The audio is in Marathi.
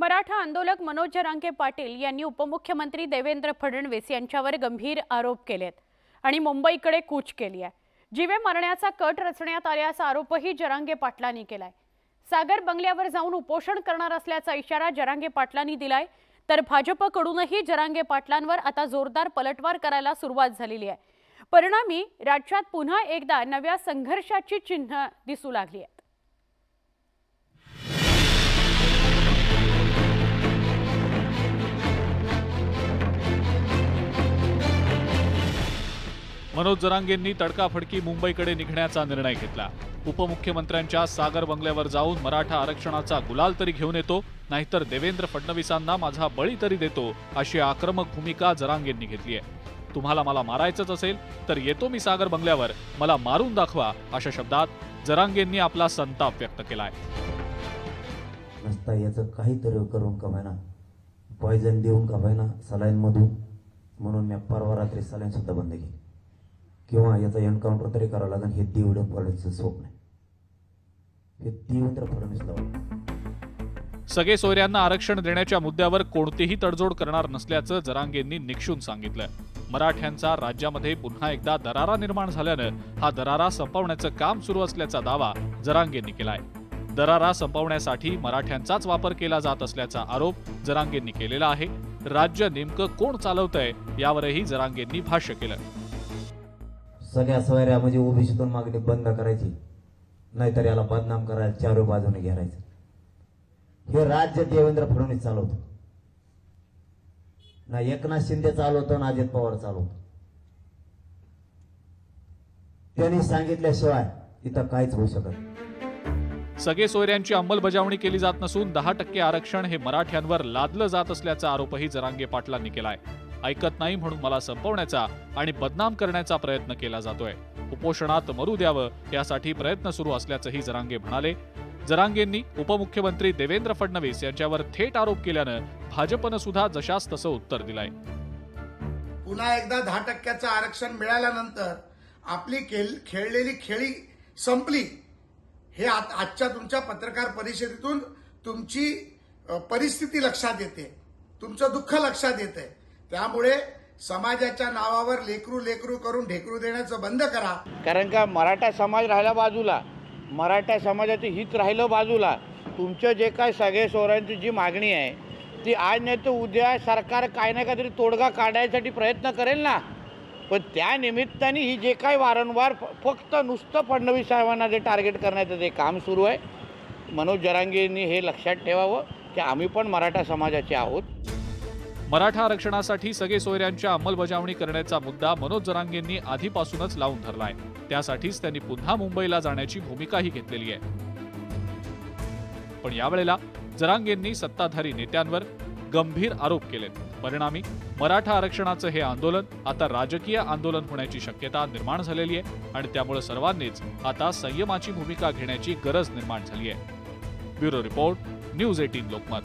मराठा आंदोलक मनोज जरांगे पाटील यांनी उपमुख्यमंत्री देवेंद्र फडणवीस यांच्यावर गंभीर आरोप केलेत आणि मुंबईकडे कूच केली आहे. जीवे मारण्याचा कट रचण्यात आल्याचा आरोपही जरांगे पाटलांनी केलाय. सागर बंगल्यावर जाऊन उपोषण करणार असल्याचा इशारा जरांगे पाटलांनी दिलाय. तर भाजपकडूनही जरांगे पाटलांवर आता जोरदार पलटवार करायला सुरुवात झालेली आहे. परिणामी राज्यात पुन्हा एकदा नव्या संघर्षाची चिन्ह दिसू लागली आहे. मनोज जरांगेंनी तडकाफडकी मुंबईकडे निघण्याचा निर्णय घेतला. उपमुख्यमंत्र्यांच्या सागर बंगल्यावर जाऊन मराठा आरक्षणाचा गुलाल तरी घेऊन येतो नाहीतर देवेंद्र फडणवीसांना माझा बळी तरी देतो अशी आक्रमक भूमिका जरांगेंनी घेतली आहे. तुम्हाला मला मारायचंच असेल तर येतो मी सागर बंगल्यावर मला मारून दाखवा अशा शब्दात जरांगेंनी आपला संताप व्यक्त केलाय. नसता याचं काहीतरी करून का ना पॉयझन देऊन का ना सलाईन मधून म्हणून मी परवा रात्री सलाईन सुद्धा बंद केली. किंवा याचा एन्काउंटर तरी करावं लागेल. हे देवडं फडणवीसचं स्वप्न आहे. हे देवेंद्र फडणवीस सगळे सोयऱ्यांना आरक्षण देण्याच्या मुद्द्यावर कोणतीही तडजोड करणार नसल्याचं जरांगेंनी निक्षून सांगितलं. मराठ्यांचा राज्यामध्ये पुन्हा एकदा दरारा निर्माण झाल्यानं हा दरारा संपवण्याचं काम सुरू असल्याचा दावा जरांगेंनी केलाय. दरारा संपवण्यासाठी मराठ्यांचाच वापर केला जात असल्याचा आरोप जरांगेंनी केलेला आहे. राज्य नेमकं कोण चालवतंय यावरही जरांगेंनी भाष्य केलं. सगळ्या सोयऱ्या म्हणजे ओबीसीतून मागणी बंद करायची. नाहीतर याला बदनाम करायला चारो बाजूने घेरायचं. हे राज्य देवेंद्र फडणवीस चालवतो. ना एकनाथ शिंदे चालवतो ना अजित पवार चालवतो. त्यांनी सांगितल्याशिवाय इथं काहीच होऊ शकत सगळे सोयऱ्यांची अंमलबजावणी केली जात नसून दहा टक्के आरक्षण हे मराठ्यांवर लादलं जात असल्याचा आरोपही जरांगे पाटलांनी केलाय. ऐकत नाही म्हणून मला संपवण्याचा आणि बदनाम करण्याचा प्रयत्न केला जातोय. उपोषणात मरू द्यावं यासाठी प्रयत्न सुरू असल्याचंही जरांगे म्हणाले. जरांगेंनी उपमुख्यमंत्री देवेंद्र फडणवीस यांच्यावर थेट आरोप केल्यानं भाजपनं सुद्धा जशास तसं उत्तर दिलंय. पुन्हा एकदा दहा टक्क्याचं आरक्षण मिळाल्यानंतर आपली खेळलेली खेळी संपली. हे आजच्या तुमच्या पत्रकार परिषदेतून तुमची परिस्थिती लक्षात येते. तुमचं दुःख लक्षात येते त्यामुळे समाजाच्या नावावर लेकरू लेकरू करून ढेकरू देण्याचं बंद करा. कारण का मराठा समाज राहिला बाजूला. मराठा समाजाचं हित राहिलं बाजूला. तुमचं जे काय सगळे सोहऱ्यांची जी मागणी आहे ती आज नाही तर उद्या सरकार काय ना काहीतरी तोडगा काढायसाठी प्रयत्न करेल ना. पण त्या निमित्ताने ही जे काय वारंवार फ- फक्त नुसतं फडणवीस साहेबांना जे टार्गेट करण्याचं जे काम सुरू आहे मनोज जरांगेंनी हे लक्षात ठेवावं की आम्ही पण मराठा समाजाचे आहोत. मराठा आरक्षणासाठी सगळे सोयऱ्यांच्या अंमलबजावणी करण्याचा मुद्दा मनोज जरांगेंनी आधीपासूनच लावून धरलाय. त्यासाठीच त्यांनी पुन्हा मुंबईला जाण्याची भूमिकाही घेतलेली आहे. पण यावेळेला जरांगेंनी सत्ताधारी नेत्यांवर गंभीर आरोप केलेत. परिणामी मराठा आरक्षणाचं हे आंदोलन आता राजकीय आंदोलन होण्याची शक्यता निर्माण झालेली आहे आणि त्यामुळे सर्वांनीच आता संयमाची भूमिका घेण्याची गरज निर्माण झाली आहे. Bureau report news eighteen Lokmat.